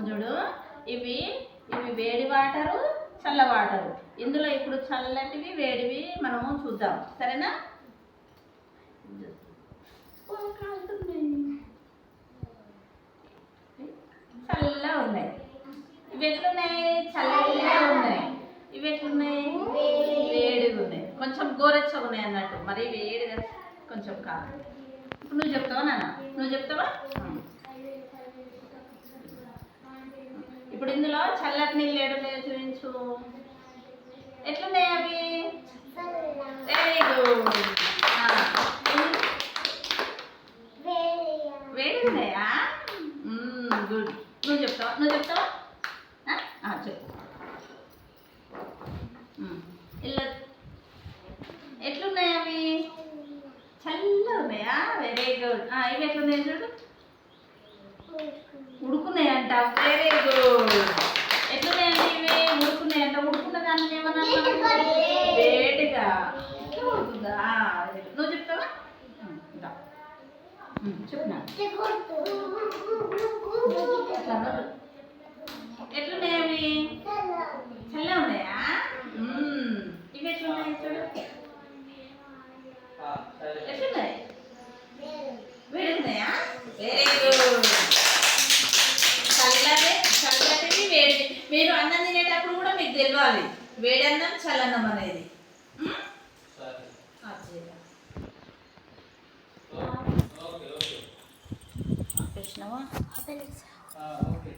చూడు. ఇవి ఇవి వేడి వాటరు చల్ల వాటరు. ఇందులో ఇప్పుడు చల్లటివి వేడివి మనము చూద్దాం. సరేనా? చల్లగా ఉన్నాయి. ఇవి ఎట్లున్నాయి? చల్లగా ఉన్నాయి. ఇవి ఎట్లున్నాయి? వేడిగా ఉన్నాయి. కొంచెం గోరెచ్చగా ఉన్నాయి అన్నట్టు. మరి వేడిగా కొంచెం కాదు. ఇప్పుడు నువ్వు చెప్తావా నాన్న? నువ్వు చెప్తావా? ఇప్పుడు ఇందులో చల్లటి నీళ్ళు ఏడున్నాయో చూపించు. ఎట్లున్నాయి అవి? వెరీ గుడ్ వేడి. ఉన్నాయా? గుడ్ నువ్వు చెప్తావా? నువ్వు చెప్తావా? చెప్పు మ్మ్. ఇలా ఎట్లున్నాయి అవి? చల్లగా ఉన్నాయా? వెరీ గుడ్ ఇవి ఎట్లున్నాయి చూడు. ఉడుకున్నాయి? అంట వెరీ గుడ్ ఎట్లున్నాయండి ఇవి? ఉడుకున్నాయి అంట. ఉడుకున్న దాన్ని ఏమన్నా వేడిగా. ఉడుకుతుందా. నువ్వు చెప్తావా? మ్మ్, ఇంకా. మ్మ్, చెప్పు నాకు ఎట్లా అన్నారు? ఎట్లున్నాయి అవి చల్ల ఉన్నాయా మ్మ్. ఇవి ఎట్లున్నాయి చూడు ఎట్లున్నాయి వేడి ఉన్నాయా వెరీ గుడ్ చల్లటి చల్లటివి వేడి మీరు అన్నం తినేటప్పుడు కూడా మీకు తెలియాలి వేడన్నం చల్లన్నం అనేది. కృష్ణవా